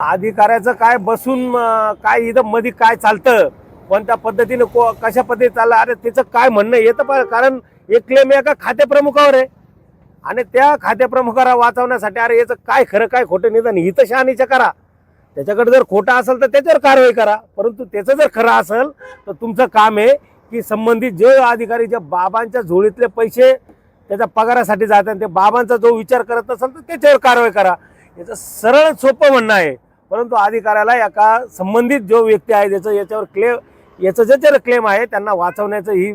अधिकाऱ्याचं काय बसून काय इथं मध्ये काय चालतं कोणत्या पद्धतीने को कशा पद्धतीने चाललं अरे त्याचं काय म्हणणं येतं पण कारण एक क्लेम एका खातेप्रमुखावर आहे. आणि त्या खातेप्रमुखाला वाचवण्यासाठी अरे याचं काय खरं काय खोटं निदान हित शहानिशा करा. त्याच्याकडे जर खोटं असेल तर त्याच्यावर कारवाई करा. परंतु त्याचं जर खरं असेल तर तुमचं काम आहे की संबंधित जे अधिकारी जे बाबांच्या झोळीतले पैसे त्याच्या पगारासाठी जातात ते बाबांचा जो विचार करत नसेल तर त्याच्यावर कारवाई करा. याचं सरळ सोपं म्हणणं आहे. परंतु अधिकाऱ्याला एका संबंधित जो व्यक्ती आहे ज्याचं याच्यावर क्लेम याचं ज्याच्यावर क्लेम आहे त्यांना वाचवण्याचं ही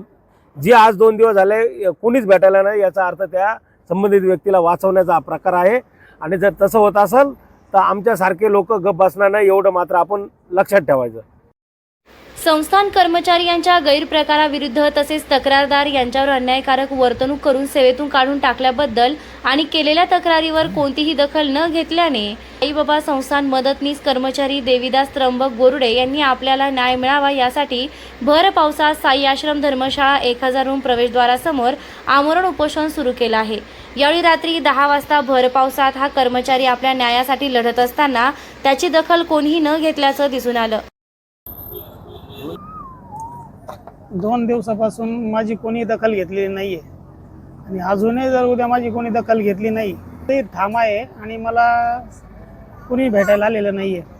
जी आज दोन दिवस झाले कोणीच भेटायला नाही. याचा अर्थ त्या संबंधित व्यक्तीला वाचवण्याचा हा प्रकार आहे. आणि जर तसं होत असेल तर आमच्यासारखे लोक गप बसणार नाही. एवढं मात्र आपण लक्षात ठेवायचं. संस्थान कर्मचारी यांच्या गैरप्रकाराविरुद्ध तसेच तक्रारदार यांच्यावर अन्यायकारक वर्तणूक करून सेवेतून काढून टाकल्याबद्दल आणि केलेल्या तक्रारीवर कोणतीही दखल न घेतल्याने आईबाबा संस्थान मदतनीस कर्मचारी देवीदास त्र्यंबक गोरुडे यांनी आपल्याला न्याय मिळावा यासाठी भर पावसात साई आश्रम धर्मशाळा एक हजार रूम प्रवेशद्वारासमोर आमरण उपोषण सुरू केलं आहे. यावेळी रात्री दहा वाजता भर पावसात हा कर्मचारी आपल्या न्यायासाठी लढत असताना त्याची दखल कोणीही न घेतल्याचं दिसून आलं. दोन दिवसापासून माझी कोणी दखल घेतलेली नाही आहे आणि अजूनही जर उद्या माझी कोणी दखल घेतली नाही ते थांब आहे आणि मला कुणी भेटायला आलेलं नाही आहे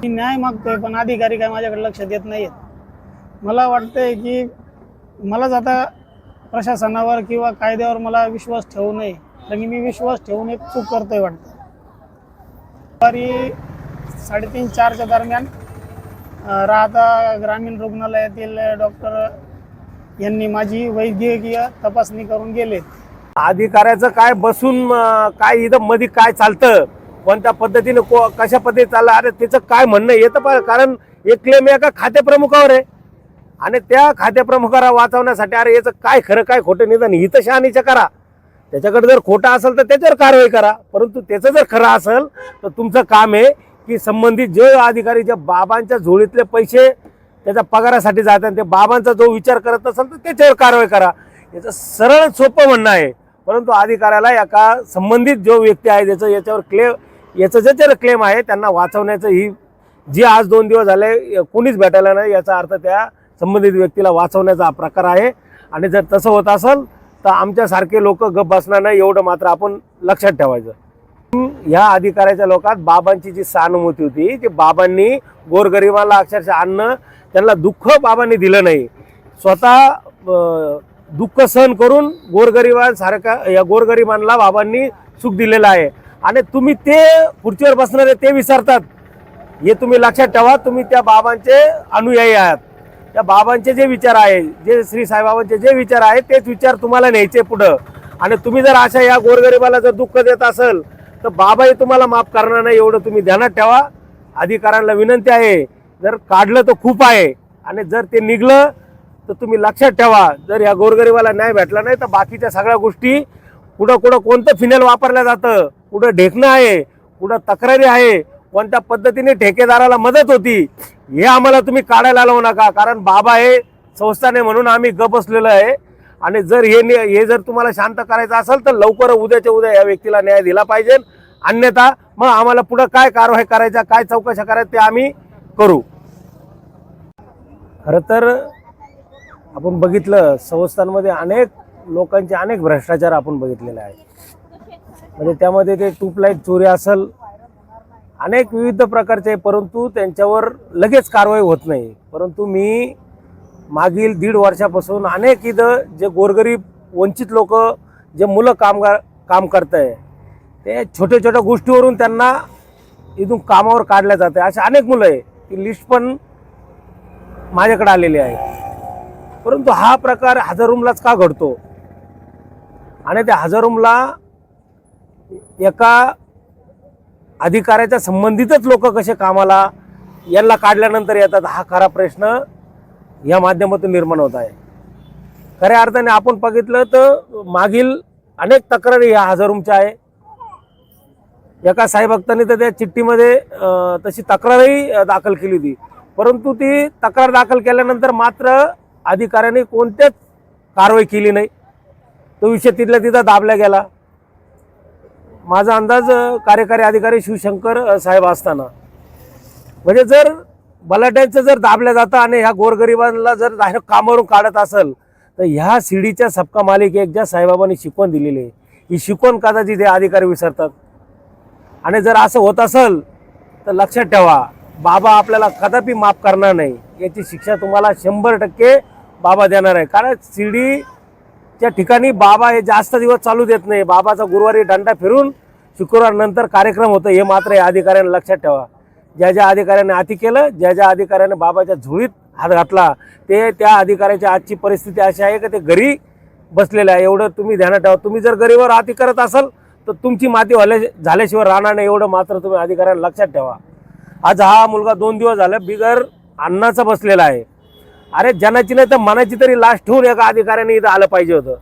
मी न्याय मागतोय पण अधिकारी काय माझ्याकडे लक्ष देत नाही आहेत मला वाटतंय की मलाच आता प्रशासनावर किंवा कायद्यावर मला विश्वास ठेवू नये. आणि मी विश्वास ठेवून एक चूक करतोय वाटतं. दुपारी साडेतीन चारच्या दरम्यान राहता ग्रामीण रुग्णालयातील डॉक्टर यांनी माझी वैद्यकीय तपासणी करून गेले. अधिकाऱ्याचं काय बसून काय इथं मध्ये काय चालतं कोणत्या पद्धतीने को कशा पद्धतीने चाललं अरे त्याचं काय म्हणणं येतं पण कारण एक क्लेम एका खातेप्रमुखावर आहे. आणि त्या खातेप्रमुखाला वाचवण्यासाठी अरे याचं काय खरं काय खोटं निदान हित शहानिशा करा. त्याच्याकडे जर खोटं असेल तर त्याच्यावर कारवाई करा. परंतु त्याचं जर खरं असेल तर तुमचं काम आहे की संबंधित जे अधिकारी जे बाबांच्या झोळीतले पैसे त्याच्या पगारासाठी जातात ते बाबांचा जो विचार करत असेल तर त्याच्यावर कारवाई करा. याचं सरळ सोपं म्हणणं आहे. परंतु अधिकाऱ्याला एका संबंधित जो व्यक्ती आहे ज्याचं याच्यावर क्लेम याचं ज्याच्यावर क्लेम आहे त्यांना वाचवण्याचं ही जी आज दोन दिवस झाले कोणीच भेटायला नाही. याचा अर्थ त्या संबंधित व्यक्तीला वाचवण्याचा प्रकार आहे. आणि जर तसं होत असेल तर आमच्यासारखे लोक गप बसणार नाही. एवढं मात्र आपण लक्षात ठेवायचं. ह्या अधिकाऱ्याच्या लोकात बाबांची जी सहानुभूती होती ती बाबांनी गोरगरिबाला अक्षरशः अन्न त्यांना दुःख बाबांनी दिलं नाही. स्वतः दुःख सहन करून गोरगरिबांसारखा या गोरगरिबांना बाबांनी सुख दिलेलं आहे. आणि तुम्ही ते खुर्चीवर बसणारे ते विसरतात. हे तुम्ही लक्षात ठेवा तुम्ही त्या बाबांचे अनुयायी आहात. त्या बाबांचे जे विचार आहे जे श्री साईबाबांचे जे विचार आहेत तेच विचार तुम्हाला न्यायचे पुढं. आणि तुम्ही जर अशा या गोरगरिबाला जर दुःख देत असेल तर बाबाही तुम्हाला माफ करणार नाही एवढं तुम्ही ध्यानात ठेवा. अधिकाऱ्यांना विनंती आहे जर काढलं तर खूप आहे. आणि जर ते निघलं तर तुम्ही लक्षात ठेवा. जर या गोरगरीबाला न्याय भेटला नाही तर बाकीच्या सगळ्या गोष्टी कुठं कुठं कोणतं फिनेल वापरलं जातं कुठं ढेकणं आहे कुठं तक्रारी आहे कोणत्या पद्धतीने ठेकेदाराला मदत होती हे आम्हाला तुम्ही काढायला लावू नका. कारण बाबा हे संस्थाने म्हणून आम्ही गप बसलेलो आहे. आणि जर हे हे जर तुम्हाला शांत करायचं असेल तर लवकर उद्याच्या उद्या या व्यक्तीला न्याय दिला पाहिजे. अन्यथा मग आम्हाला पुढं काय कारवाई करायच्या काय चौकशा करायच्या ते आम्ही करू. खरं तर आपण बघितलं संस्थांमध्ये अनेक लोकांचे अनेक भ्रष्टाचार आपण बघितलेले आहेत. म्हणजे त्यामध्ये ते ट्यूबलाईट चोरी असेल अनेक विविध प्रकारचे परंतु त्यांच्यावर लगेच कारवाई होत नाही. परंतु मी मागील दीड वर्षापासून अनेक इथं जे गोरगरीब वंचित लोक जे मुलं कामगार काम करत आहे ते छोट्या छोट्या गोष्टीवरून त्यांना इथून कामावर काढल्या जाते असे अनेक मुलं आहे. ती लिस्ट पण माझ्याकडे आलेली आहे. परंतु हा प्रकार हजारूमलाच का घडतो? आणि त्या हजारूमला एका अधिकाऱ्याच्या संबंधितच लोक कसे कामाला यांना काढल्यानंतर येतात? हा खरा प्रश्न या माध्यमातून निर्माण होत आहे. खऱ्या अर्थाने आपण बघितलं तर मागील अनेक तक्रारी ह्या हजारूमच्या आहे. एका साईभक्तांनी तर त्या चिठ्ठीमध्ये तशी तक्रारही दाखल केली होती. परंतु ती तक्रार दाखल केल्यानंतर मात्र अधिकाऱ्यांनी कोणत्याच कारवाई केली नाही. तो विषय तिथल्या तिथं दाबला गेला. माझा अंदाज कार्यकारी अधिकारी शिवशंकर साहेब असताना. म्हणजे जर बलाट्यांचं जर दाबलं जातं आणि ह्या गोरगरिबांना जर बाहेर कामावरून काढत असेल तर ह्या शिडीच्या सबका मालिक एक ज्या साईबाबांनी शिकवण दिलेली आहे. ही शिकवण कदाचित हे अधिकारी विसरतात. आणि जर असं होत असेल तर लक्षात ठेवा बाबा आपल्याला कदापि माफ करणार नाही. याची शिक्षा तुम्हाला शंभर टक्के बाबा देणार आहे. कारण शिर्डीच्या ठिकाणी बाबा हे जास्त दिवस चालू देत नाही. बाबाचा गुरुवारी दंडा फिरून शुक्रवार नंतर कार्यक्रम होतो हे मात्र या अधिकाऱ्यांना लक्षात ठेवा. ज्या ज्या अधिकाऱ्याने अति केलं ज्या ज्या अधिकाऱ्याने बाबाच्या झुळीत हात घातला ते त्या अधिकाऱ्याची आजची परिस्थिती अशी आहे की ते घरी बसलेलं आहे. एवढं तुम्ही ध्यानात ठेवा. तुम्ही जर गरीवर अति करत असाल तर तुमची माती व्हाल्या झाल्याशिवाय राहणार नाही. एवढं मात्र तुम्ही अधिकाऱ्यांना लक्षात ठेवा. आज हा मुलगा दोन दिवस झाला बिगर अन्नाचा बसलेला आहे. अरे जनाची नाही तर मनाची तरी लाश ठेवून एका अधिकाऱ्याने इथं आलं पाहिजे होतं.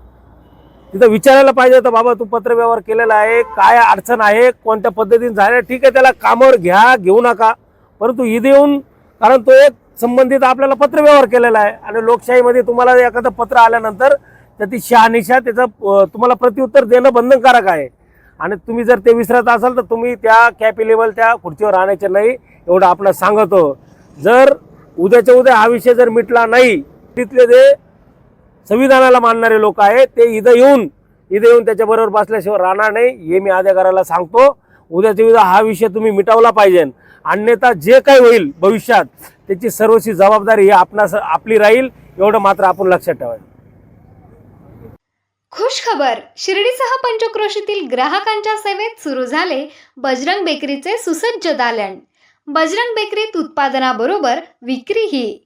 तिथं विचारायला पाहिजे होतं बाबा तू पत्रव्यवहार केलेला आहे काय अडचण आहे कोणत्या पद्धतीने झाल्या ठीक आहे त्याला कामावर घ्या घेऊ नका. परंतु इथे येऊन कारण तो एक संबंधित आपल्याला पत्रव्यवहार केलेला आहे आणि लोकशाहीमध्ये तुम्हाला एखादं पत्र आल्यानंतर त्याची शहानिशा त्याचं तुम्हाला प्रत्युत्तर देणं बंधनकारक आहे. आणि तुम्ही जर ते विसरत असाल तर तुम्ही त्या कॅपेलेबल त्या खुर्चीवर राहण्याचे नाही एवढं आपलं सांगतो. जर उद्याच्या उद्या हा विषय जर मिटला नाही तिथले जे संविधानाला मानणारे लोक आहेत ते इथं येऊन इथं येऊन त्याच्याबरोबर बसल्याशिवाय राहणार नाही हे मी अधिकाऱ्याला सांगतो. उद्याच्या उद्या हा विषय तुम्ही मिटवला पाहिजे. अन्यथा जे काही होईल भविष्यात त्याची सर्वशी जबाबदारी ही आपणास आपली राहील एवढं मात्र आपण लक्षात ठेवायचं. खुश खबर शिर्डीसह पंचक्रोशीतील ग्राहकांच्या सेवेत सुरू झाले बजरंग बेकरीचे सुसज्ज दालन. बजरंग बेकरीत उत्पादनाबरोबर विक्रीही.